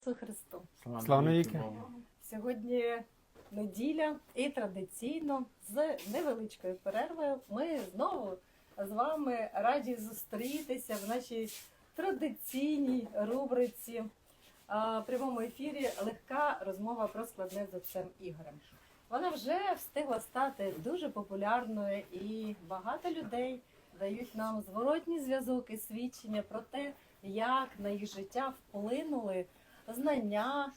Ісусу Христу. Слава навіки. Сьогодні неділя, і традиційно з невеличкою перервою ми знову з вами раді зустрітися в нашій традиційній рубриці а, прямому ефірі легка розмова про складне з отцем Ігорем. Вона вже встигла стати дуже популярною, і багато людей дають нам зворотній зв'язок і свідчення про те, як на їх життя вплинули знання,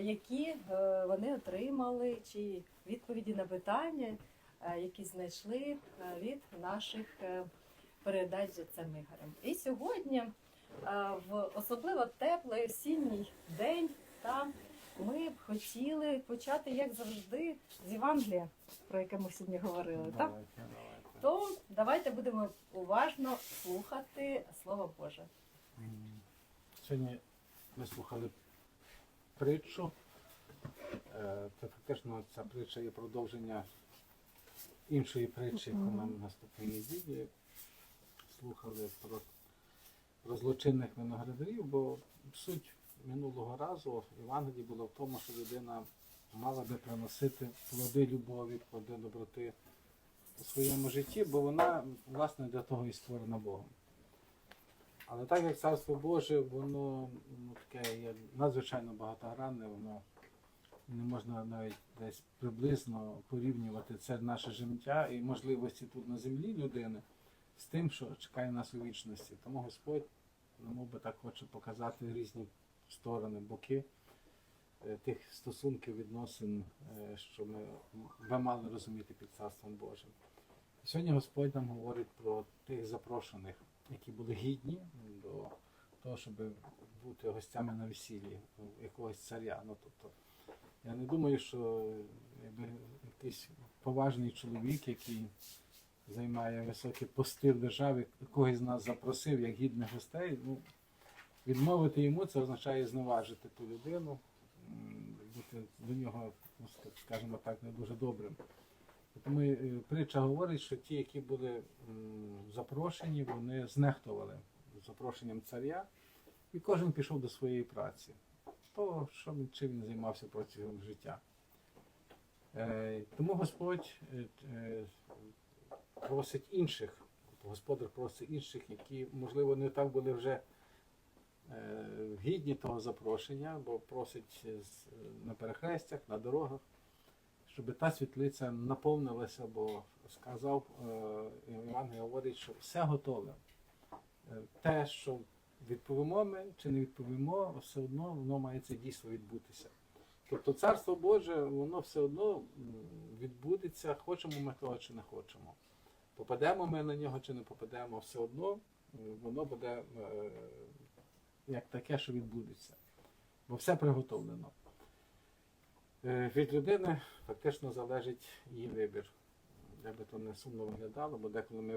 які е, вони отримали, чи відповіді на питання, е, які знайшли е, від наших передач з отцем Ігорем. І сьогодні в особливо теплий осінній день та ми б хотіли почати, як завжди, з Євангелія, про яке ми сьогодні говорили. Так? То давайте будемо уважно слухати Слово Боже. Сьогодні ми слухали притчу. Е, Це фактично ця притча є продовження іншої притчі, яку нам наступної неділі слухали про, про злочинних виноградарів, бо суть минулого разу в Євангелії було в тому, що людина мала би приносити плоди любові, плоди доброти у своєму житті, бо вона власне для того і створена Богом. Але так як царство Боже, воно ну, таке є надзвичайно багатогранне, воно не можна навіть десь приблизно порівнювати це наше життя і можливості тут на землі людини з тим, що чекає нас у вічності. Тому Господь, ну, мов би так хоче показати різні сторони, боки е, тих стосунків, відносин, е, що ми, ми мали розуміти під царством Божим. Сьогодні Господь нам говорить про тих запрошених, які були гідні до того, щоб бути гостями на весіллі якогось царя. Ну, тобто, я не думаю, що якби якийсь поважний чоловік, який займає високі пости в державі, когось з нас запросив як гідних гостей, ну, відмовити йому це означає зневажити ту людину, бути до нього, ну, скажімо так, не дуже добрим. Тому е, притча говорить, що ті, які були запрошені, вони знехтували запрошенням царя, і кожен пішов до своєї праці. То, що чим він займався протягом життя. Е, тому Господь е, просить інших, Господар просить інших, які, можливо, не так були вже гідні того запрошення, бо просить на перехрестях, на дорогах щоб та світлиця наповнилася, бо сказав е, Іван говорить, що все готове. Е, Те, що відповімо ми чи не відповімо, все одно воно має це дійство відбутися. Тобто царство Боже, воно все одно відбудеться, хочемо ми того чи не хочемо. Попадемо ми на нього чи не попадемо, все одно воно буде е, як таке, що відбудеться. Бо все приготовлено. Е, Від людини фактично залежить її вибір. Як би то не сумно виглядало, бо деколи ми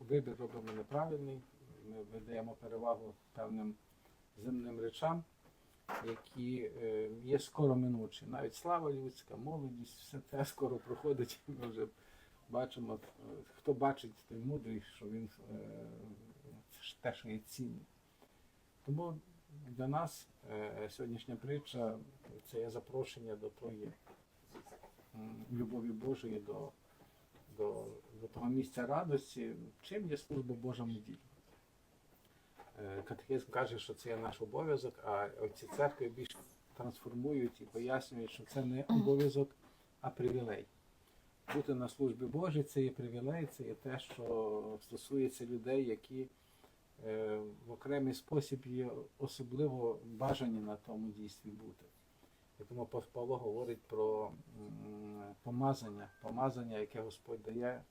вибір робимо, неправильний, ми видаємо перевагу певним земним речам, які е, є скоро минучі. Навіть слава людська, молодість, все те скоро проходить. Ми вже бачимо, е, хто бачить, той мудрий, що він те, що є цінне. Тому для нас е, сьогоднішня притча це є запрошення до тої любові Божої, до, до, до того місця радості, чим є служба Божа неділі. Е, Катехизм каже, що це є наш обов'язок, а ці церкви більш трансформують і пояснюють, що це не обов'язок, а привілей. Бути на службі Божій це є привілей, це є те, що стосується людей, які в окремий спосіб є особливо бажані на тому дійстві бути. І тому Пав- Павло говорить про помазання, помазання, яке Господь дає,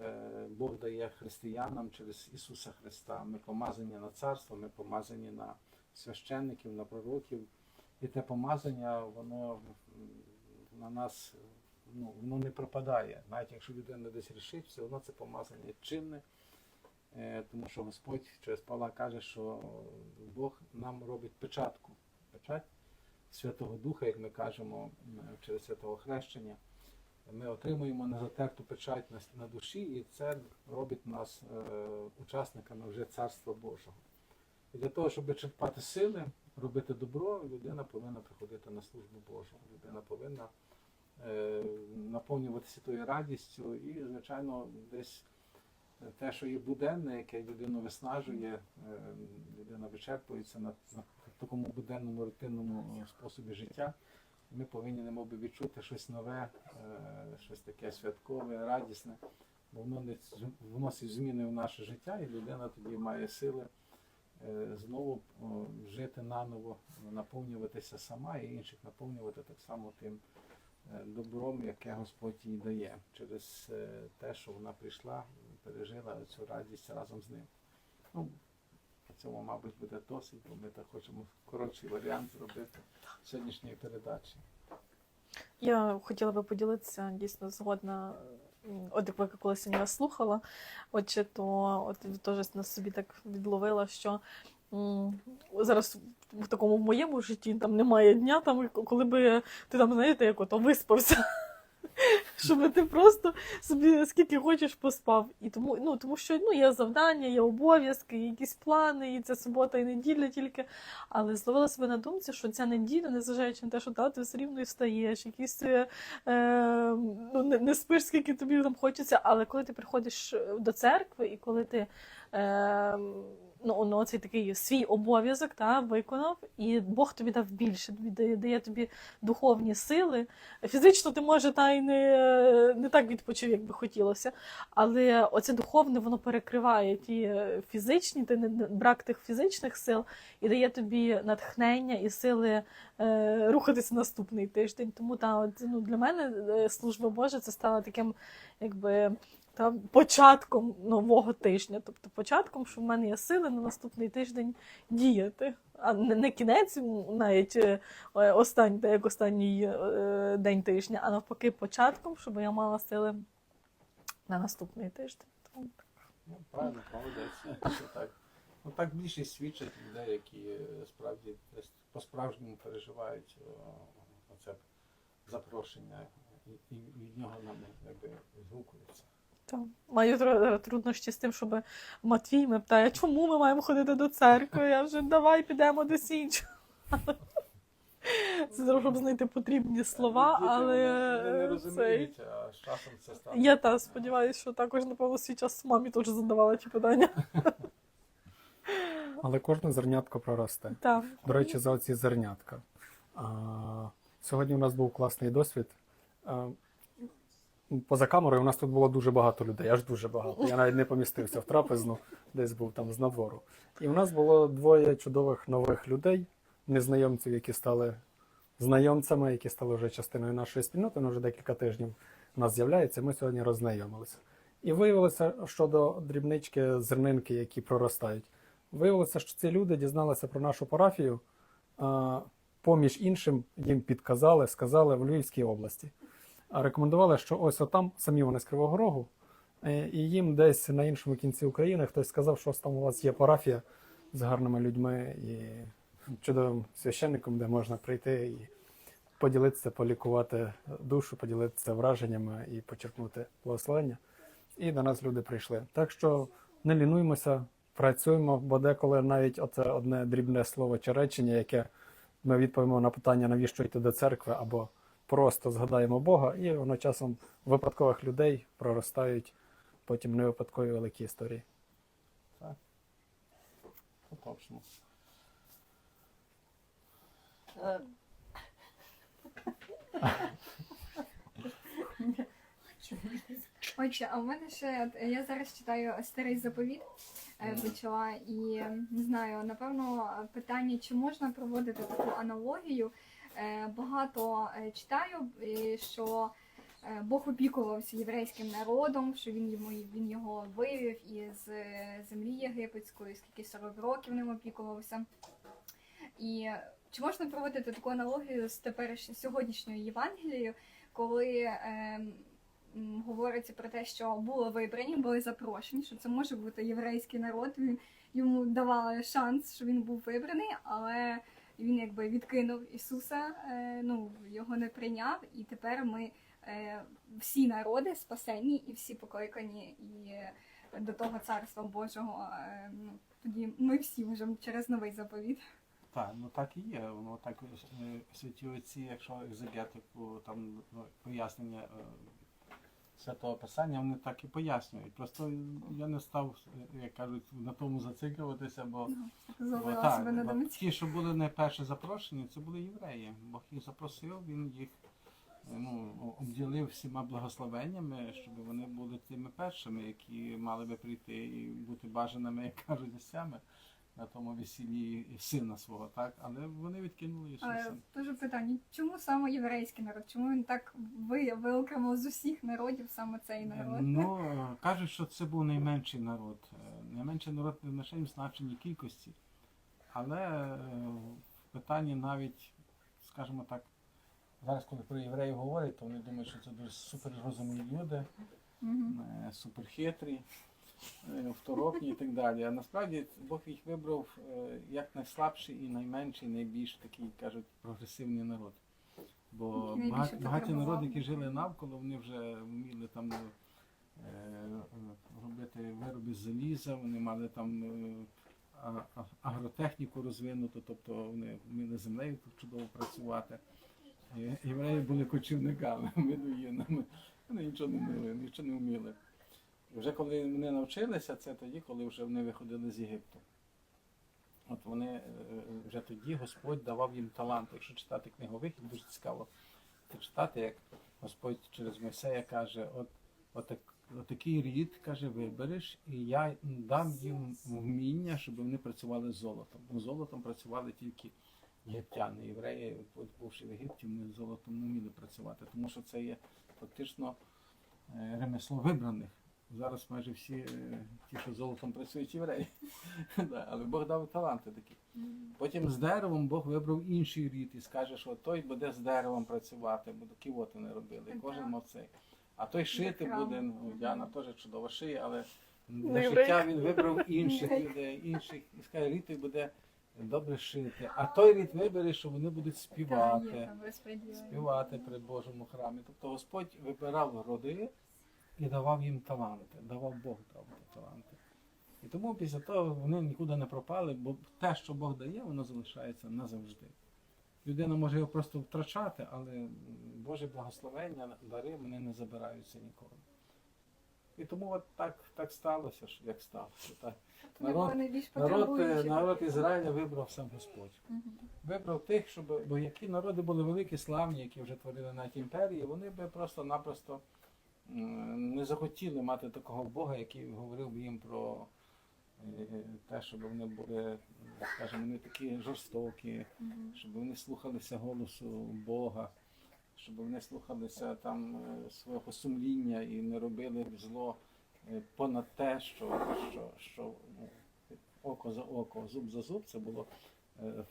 е, Бог дає християнам через Ісуса Христа. Ми помазані на царство, ми помазані на священників, на пророків. І те помазання, воно на нас ну, воно не пропадає. Навіть якщо людина десь рішить, все одно це помазання чинне. Е, Тому що Господь через Павла каже, що Бог нам робить печатку. Печать Святого Духа, як ми кажемо, через святого хрещення. Ми отримуємо незатерту печать на, душі, і це робить нас е, учасниками вже Царства Божого. І для того, щоб черпати сили, робити добро, людина повинна приходити на службу Божу. Людина повинна е, наповнюватися тою радістю і, звичайно, десь те, що є буденне, яке людину виснажує, е, людина вичерпується на, на такому буденному рутинному способі життя. Ми повинні немов би відчути щось нове, е, щось таке святкове, радісне, бо воно не вносить зміни в наше життя, і людина тоді має сили е, знову жити наново, наповнюватися сама і інших наповнювати так само тим е, добром, яке Господь їй дає, через е, те, що вона прийшла, пережила цю радість разом з ним. Ну, цьому, мабуть, буде досить, бо ми так хочемо коротший варіант зробити сьогоднішньої передачі. Я хотіла би поділитися дійсно згодна. От як коли сьогодні вас слухала, отже, то от теж на собі так відловила, що зараз в такому моєму житті там немає дня, там, коли би ти там, знаєте, як ото виспався. Щоб ти просто собі скільки хочеш поспав. І тому, ну, тому що ну, є завдання, є обов'язки, є якісь плани, і це субота і неділя тільки. Але зловила себе на думці, що ця неділя, незважаючи на те, що та, ти все рівно і встаєш, якісь е, е, ну, не, не спиш, скільки тобі там хочеться, але коли ти приходиш до церкви і коли ти е, ну, ну, цей такий свій обов'язок та, виконав, і Бог тобі дав більше, дає, дає тобі духовні сили. Фізично ти може та й не, не так відпочив, як би хотілося. Але оце духовне воно перекриває ті фізичні, ти не брак тих фізичних сил і дає тобі натхнення і сили е, рухатися наступний тиждень. Тому та от, ну, для мене е, служба Божа це стало таким, якби. Та початком нового тижня, тобто початком, що в мене є сили на наступний тиждень діяти, а не, не кінець, навіть е, останній, як останній е, день тижня, а навпаки, початком, щоб я мала сили на наступний тиждень. Ну, правильно, молодець. Так. Ну, так більшість свідчить людей, які е, справді по-справжньому переживають оце запрошення, і, від нього нам якби згукуються. Так. Маю труднощі з тим, щоб Матвій мене питає, чому ми маємо ходити до церкви? Я вже давай підемо десь іншого. Це щоб знайти потрібні слова, але не е, розуміють, а часом це стане. Я та сподіваюся, що також, напевно, свій час мамі теж задавала ті питання. Але кожне зернятко проросте. Так. До речі, за оці зернятка. Сьогодні у нас був класний досвід. Поза камерою у нас тут було дуже багато людей, аж дуже багато. Я навіть не помістився в трапезну, десь був там з надвору. І у нас було двоє чудових нових людей, незнайомців, які стали знайомцями, які стали вже частиною нашої спільноти. Вони вже декілька тижнів у нас з'являється. Ми сьогодні роззнайомилися. І виявилося щодо дрібнички зернинки, які проростають. Виявилося, що ці люди дізналися про нашу парафію. Поміж іншим їм підказали, сказали в Львівській області. Рекомендували, що ось отам, самі вони з Кривого Рогу, е, і їм десь на іншому кінці України хтось сказав, що ось там у вас є парафія з гарними людьми і чудовим священником, де можна прийти і поділитися, полікувати душу, поділитися враженнями і почерпнути благословення. І до нас люди прийшли. Так що не лінуймося, працюємо, бо деколи навіть оце одне дрібне слово чи речення, яке ми відповімо на питання, навіщо йти до церкви, або просто згадаємо Бога, і воно часом випадкових людей проростають потім не випадкові великі історії. Ну, Точно. Е, Отже, а в мене ще от, я зараз читаю старий заповіт, е, почала, і е, не знаю, напевно, питання, чи можна проводити таку аналогію. Е, Багато е, читаю, що е, Бог опікувався єврейським народом, що він йому він його вивів із землі єгипетської, скільки 40 років ним опікувався. І чи можна проводити таку аналогію з теперішньою сьогоднішньою Євангелією, коли е, говориться про те, що були вибрані, були запрошені, що це може бути єврейський народ. Він йому давали шанс, що він був вибраний, але він якби відкинув Ісуса, е, ну його не прийняв, і тепер ми е, всі народи спасені і всі покликані і е, до того царства Божого. Ну, тоді ми всі можемо через новий заповіт. так, ну так і є. Воно так святі отці, якщо екзегетику, там ну, пояснення святого писання, вони так і пояснюють. Просто я не став, як кажуть, на тому зациклюватися, бо Бо Зловила себе бо ті, що були найперше запрошені, це були євреї. Бог їх запросив, він їх е, ну, обділив всіма благословеннями, щоб вони були тими першими, які мали би прийти і бути бажаними, як кажуть, гостями на тому весіллі сина свого, так? Але вони відкинули Ісуса. Дуже питання, чому саме єврейський народ? Чому він так ви, виокремив з усіх народів саме цей народ? Ну, е, кажуть, що це був найменший народ. Е, Найменший народ не в нашому значенні кількості. Але е, в питанні навіть, скажімо так, зараз, коли про євреїв говорять, то вони думають, що це дуже суперрозумні люди, Мгм. е, суперхитрі, е, второпні і так далі. А насправді Бог їх вибрав е, як найслабший і найменший, найбільш такий, кажуть, прогресивний народ. Бо багаті, багаті народи, які жили навколо, вони вже вміли там е, е, робити вироби з заліза, вони мали там е, агротехніку розвинуту, тобто вони вміли землею тут чудово працювати. Е, Євреї були кочівниками, медуїнами. Вони нічого не вміли, нічого не вміли. Вже коли вони навчилися, це тоді, коли вже вони виходили з Єгипту. От вони е, вже тоді Господь давав їм таланти. Якщо читати книгу Вихід, дуже цікаво читати, як Господь через Мойсея каже, от, отак, отакий рід, каже, вибереш, і я дам їм вміння, щоб вони працювали з золотом. Бо золотом працювали тільки єгиптяни, євреї, бувши в Єгипті, вони з золотом не вміли працювати, тому що це є фактично е, ремесло вибраних. Зараз майже всі е, ті, що золотом працюють євреї. Да, Але Бог дав таланти такі. Потім з деревом Бог вибрав інший рід і скаже, що той буде з деревом працювати, бо такі от вони робили. І кожен мав цей. А той шити буде, ну Яна теж чудово шиє, але Не для життя він вибрав інших людей, інших, і скаже, рід той буде добре шити. А той рід вибере, що вони будуть співати співати при Божому храмі. Тобто Господь вибирав роди і давав їм таланти, давав Бог дав таланти. І тому після того вони нікуди не пропали, бо те, що Бог дає, воно залишається назавжди. Людина може його просто втрачати, але Боже благословення, дари вони не забираються ніколи. І тому от так, так сталося, що як сталося. Так. Народ- Народ, е, народ Ізраїля вибрав сам Господь вибрав тих, щоб бо які народи були великі, славні, які вже творили навіть імперії, вони би просто-напросто не захотіли мати такого Бога, який говорив би їм про е, те, щоб вони були, скажімо, не такі жорстокі, щоб вони слухалися голосу Бога, щоб вони слухалися там е, свого сумління і не робили зло е, понад те, що, що, що ну, око за око, зуб за зуб, це було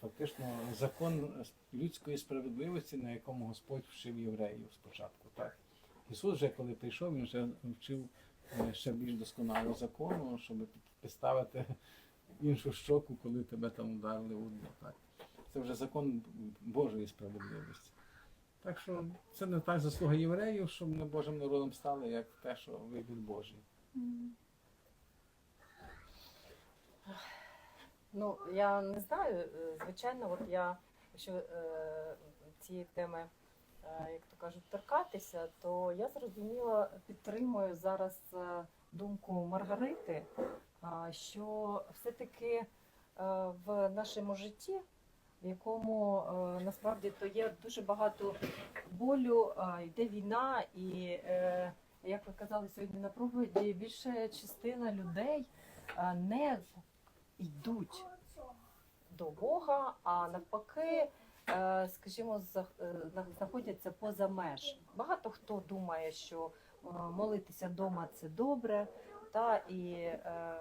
фактично закон людської справедливості, на якому Господь вчив євреїв спочатку. Так? Ісус вже коли прийшов, він вже вчив е, ще більш досконалого закону, щоб підставити іншу щоку, коли тебе там ударили у дно. Так? Це вже закон Божої справедливості. Так що це не так заслуга євреїв, щоб ми Божим народом стали, як те, що вибір Божий. Ну, я не знаю. е, Звичайно, от я, якщо е, цієї теми, як то кажуть, торкатися, то я зрозуміла, підтримую зараз е, думку Маргарити, що все-таки е, в нашому житті, в якому е, насправді то є дуже багато болю, е, йде війна, і е, як ви казали сьогодні на проповіді, більша частина людей е, не йдуть до Бога, а навпаки, е, скажімо, за- е, знаходяться поза меж. Багато хто думає, що е, молитися вдома це добре, та і е,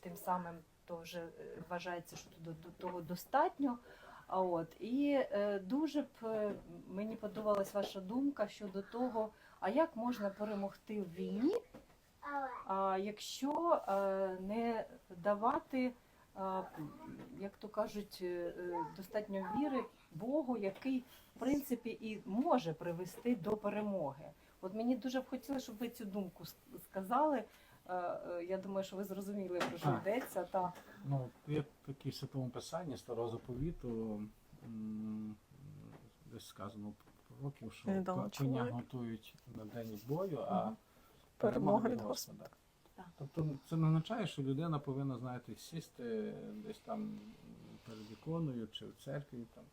тим самим то вже е, вважається, що до, того достатньо. А от і е, дуже б е, мені подобалась ваша думка щодо того, а як можна перемогти в війні, а, якщо е, не давати, як то кажуть, е, е, достатньо віри Богу, який в принципі і може привести до перемоги. От мені дуже б хотілося, щоб ви цю думку с- сказали. Е, е, Я думаю, що ви зрозуміли, про що йдеться. Та. Ну, є такі в святому писанні старого заповіту, десь сказано років, що коня готують на день бою, а Мгм. Перемога від Господа. Так. Тобто це не означає, що людина повинна, знаєте, сісти десь там перед іконою чи в церкві там,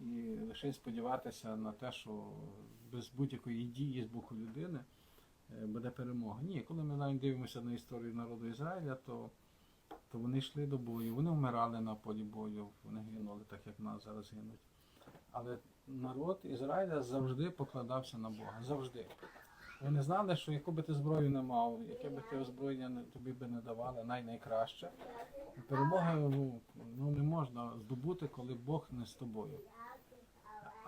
і лише сподіватися на те, що без будь-якої дії з боку людини е, буде перемога. Ні, коли ми навіть дивимося на історію народу Ізраїля, то, то вони йшли до бою, вони вмирали на полі бою, вони гинули, так як нас зараз гинуть. Але народ Ізраїля завжди покладався на Бога. Завжди. Вони знали, що яку би ти зброю не мав, яке би ти озброєння тобі би не давали, най найкраще. Перемоги ну, ну, не можна здобути, коли Бог не з тобою.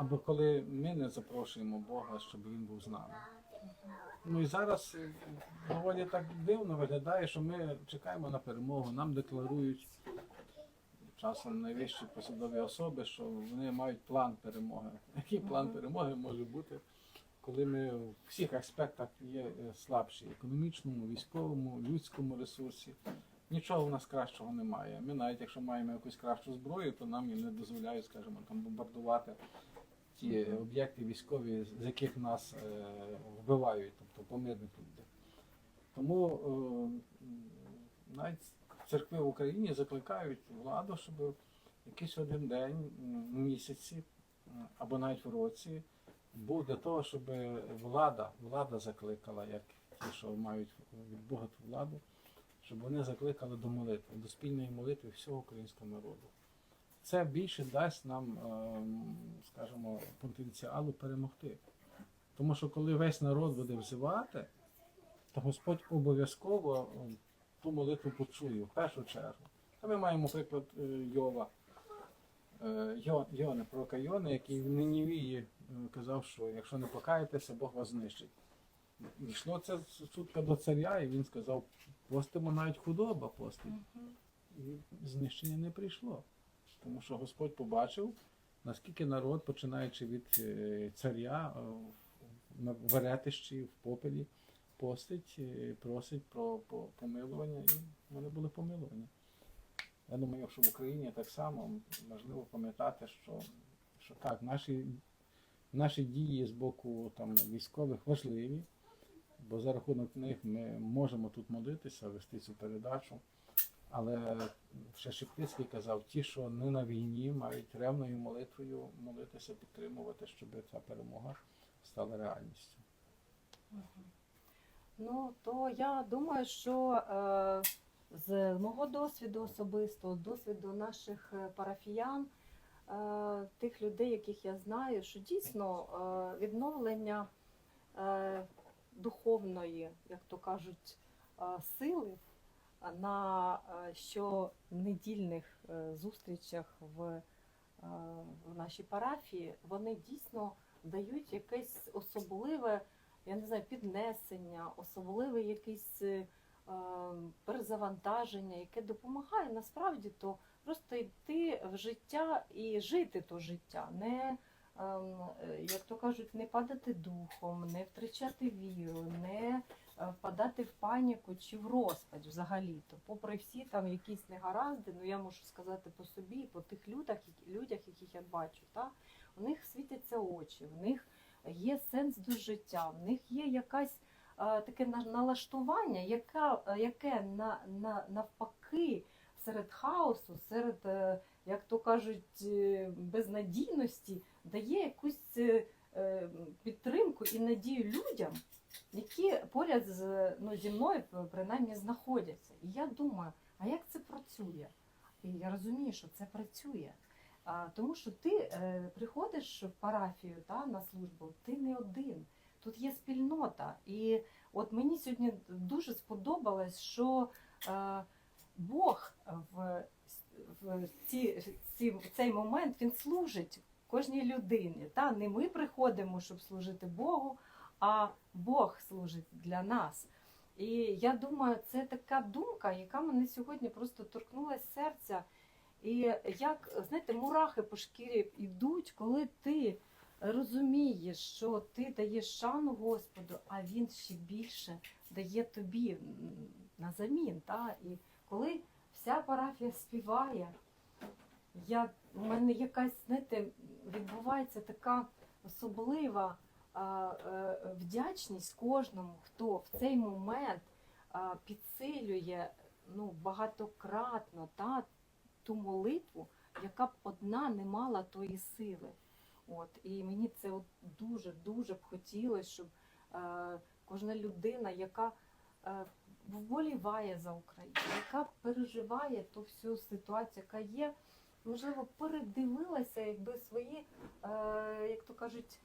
Або коли ми не запрошуємо Бога, щоб він був з нами. Ну і зараз е, доволі так дивно виглядає, що ми чекаємо на перемогу, нам декларують часом найвищі посадові особи, що вони мають план перемоги. Який план перемоги може бути, коли ми в всіх аспектах є е, слабші економічному, військовому, людському ресурсі. Нічого в нас кращого немає. Ми навіть якщо маємо якусь кращу зброю, то нам і не дозволяють, скажімо, там бомбардувати ті об'єкти військові, з яких нас е, вбивають, тобто по мирних людях. Тому е, навіть церкви в Україні закликають владу, щоб якийсь один день в місяці або навіть в році був для того, щоб влада, влада закликала, як ті, що мають від Бога ту владу, щоб вони закликали до молитви, до спільної молитви всього українського народу. Це більше дасть нам, ем, скажімо, потенціалу перемогти. Тому що коли весь народ буде взивати, то Господь обов'язково ем, ту молитву почує в першу чергу. Та ми маємо приклад е, Йова, е, Йо- Йони, пророка Йони, який в Нинівії е, казав, що якщо не покаєтеся, Бог вас знищить. Дійшло це сутка до царя, і він сказав, постимо навіть худоба постить. І знищення не прийшло. Тому що Господь побачив, наскільки народ, починаючи від е, царя, е, на веретищі, в попелі, постить, е, просить про помилування, і вони були помилувані. Я думаю, що в Україні так само важливо пам'ятати, що, що так, наші, наші дії з боку там, військових важливі, бо за рахунок них ми можемо тут молитися, вести цю передачу. Але ще Шептицький казав, ті, що не на війні, мають ревною молитвою молитися, підтримувати, щоб ця перемога стала реальністю. Ну, то я думаю, що е, з мого досвіду особистого, досвіду наших е, парафіян, е, тих людей, яких я знаю, що дійсно е, відновлення е, духовної, як то кажуть, е, сили на е, щонедільних е, зустрічах в, е, в нашій парафії, вони дійсно дають якесь особливе я не знаю, піднесення, особливе якесь перезавантаження, яке допомагає насправді то просто йти в життя і жити то життя, не ем, як то кажуть, не падати духом, не втрачати віру, не впадати в паніку чи в розпач взагалі. То, попри всі там якісь негаразди, ну я можу сказати по собі, по тих людях, людях, яких я бачу, та, у них світяться очі, в них є сенс до життя, в них є якась е, таке на- налаштування, яка, е, яке на, на, навпаки серед хаосу, серед, е, як то кажуть, е, безнадійності дає якусь е, е, підтримку і надію людям, які поряд з, ну, зі мною принаймні знаходяться. І я думаю, а як це працює? І я розумію, що це працює. А, тому що ти е, приходиш в парафію та, на службу, ти не один. Тут є спільнота. І от мені сьогодні дуже сподобалось, що е, Бог в, в, ці, ці, в цей момент він служить кожній людині. Та? Не ми приходимо, щоб служити Богу, а Бог служить для нас. І я думаю, це така думка, яка мене сьогодні просто торкнулася серця. І як, знаєте, мурахи по шкірі йдуть, коли ти розумієш, що ти даєш шану Господу, а він ще більше дає тобі на замін. Та? І коли вся парафія співає, я, у мене якась, знаєте, відбувається така особлива вдячність кожному, хто в цей момент підсилює ну, багатократно та, ту молитву, яка б одна не мала тої сили. От, і мені це дуже дуже б хотілося, щоб е, кожна людина, яка е, вболіває за Україну, яка переживає ту всю ситуацію, яка є, можливо, передивилася якби свої, е, як то кажуть,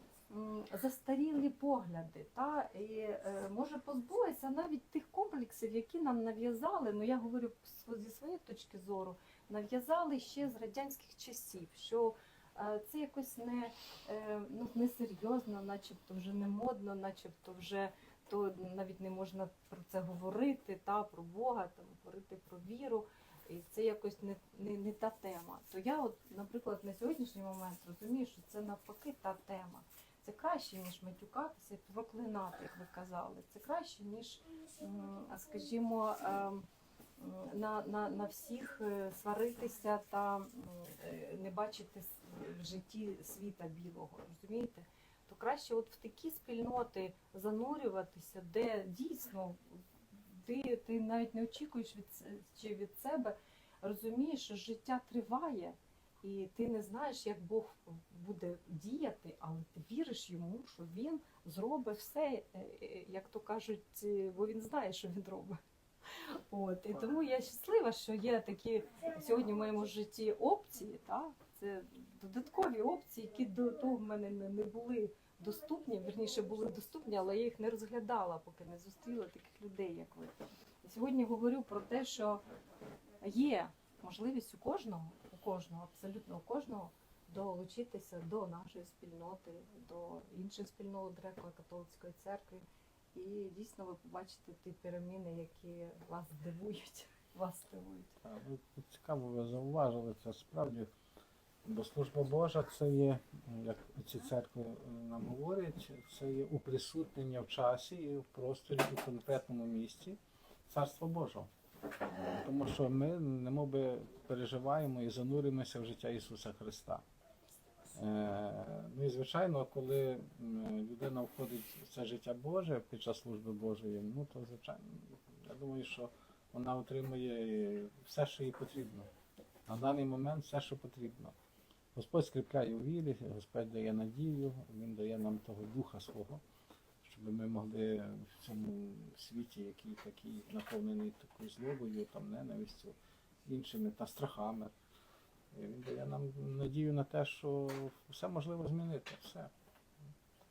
застарілі погляди, та і е, може позбулася навіть тих комплексів, які нам нав'язали. Ну я говорю зі своєї точки зору, нав'язали ще з радянських часів, що е, це якось не, е, ну, несерйозно, начебто вже не модно, начебто вже то навіть не можна про це говорити, та про Бога, там говорити про віру. І це якось не, не, не та тема. То я, от, наприклад, на сьогоднішній момент розумію, що це навпаки та тема. Це краще, ніж матюкатися проклинати, як ви казали. Це краще, ніж, скажімо, ем, на, на, на всіх е, сваритися та е, не бачити в житті світа білого. Розумієте? То краще от в такі спільноти занурюватися, де дійсно ти, ти навіть не очікуєш від, чи від себе, розумієш, що життя триває, і ти не знаєш, як Бог буде діяти, але ти віриш йому, що він зробить все, е, е, як то кажуть, е, бо він знає, що він робить. От, і тому я щаслива, що є такі сьогодні в моєму житті опції, та? це додаткові опції, які до того в мене не, були доступні, верніше були доступні, але я їх не розглядала, поки не зустріла таких людей, як ви. Сьогодні говорю про те, що є можливість у кожного, кожного, абсолютно кожного, долучитися до нашої спільноти, до інших спільнот греко-католицької церкви. І дійсно ви побачите ті переміни, які вас здивують. Вас ви цікаво ви зауважили це справді. Бо служба Божа це є, як ці церкви нам говорять, це є уприсутнення в часі і в просторі у конкретному місці Царства Божого. Тому що ми немов би переживаємо і зануримося в життя Ісуса Христа. Е, Ну і звичайно, коли людина входить в це життя Боже під час служби Божої, ну то звичайно, я думаю, що вона отримує все, що їй потрібно. На даний момент все, що потрібно. Господь скріпляє у вірі, Господь дає надію, Він дає нам того духа свого, щоб ми могли в цьому світі, який такий наповнений такою злобою, там, ненавистю, іншими та страхами. І Він дає нам надію на те, що все можливо змінити. Все.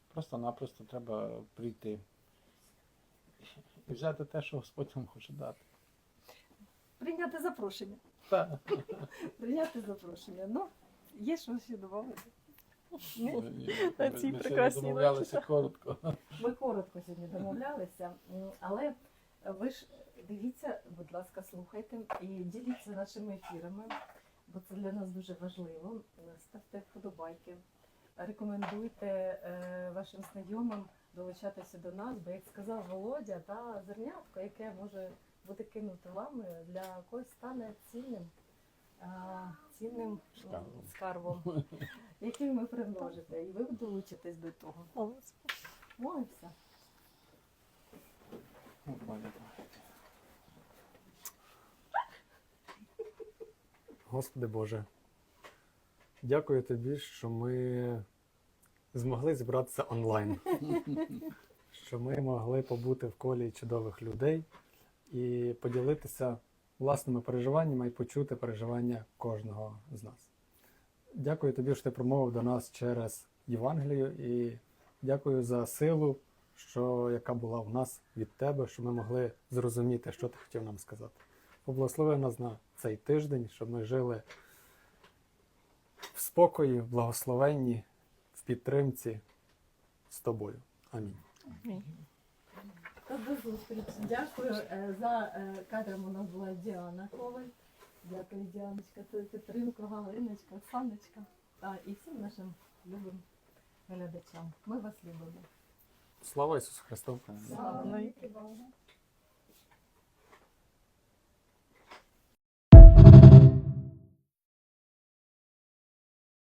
Просто-напросто треба прийти і взяти те, що Господь вам хоче дати. Прийняти запрошення. Так. Прийняти запрошення. Ну, є що ще додати? На Ми цій сьогодні прекрасній домовлялися ночі. коротко. Ми коротко сьогодні домовлялися, але ви ж дивіться, будь ласка, слухайте і діліться нашими ефірами, бо це для нас дуже важливо. Ставте вподобайки, рекомендуйте е, вашим знайомим долучатися до нас, бо як сказав Володя, та зернятко, яке може бути кинуте вами, для когось стане цінним. Цінним Скарбом. скарбом, який ви примножите, і ви долучитесь до того. Молодець. Молимося. Господи Боже, дякую тобі, що ми змогли зібратися онлайн, що ми могли побути в колі чудових людей і поділитися власними переживаннями і почути переживання кожного з нас. Дякую тобі, що ти промовив до нас через Євангелію, і дякую за силу, що, яка була в нас від тебе, що ми могли зрозуміти, що ти хотів нам сказати. Поблагослови нас на цей тиждень, щоб ми жили в спокої, в благословенні, в підтримці з тобою. Амінь. Амінь. Та до зустрічі. Дякую. Е, За е, кадром у нас була Діана Коваль. Дякую, Діаночка, за підтримку, Галиночка, Оксаночка. Та і всім нашим любим глядачам. Ми вас любимо. Слава Ісусу Христу! Слава.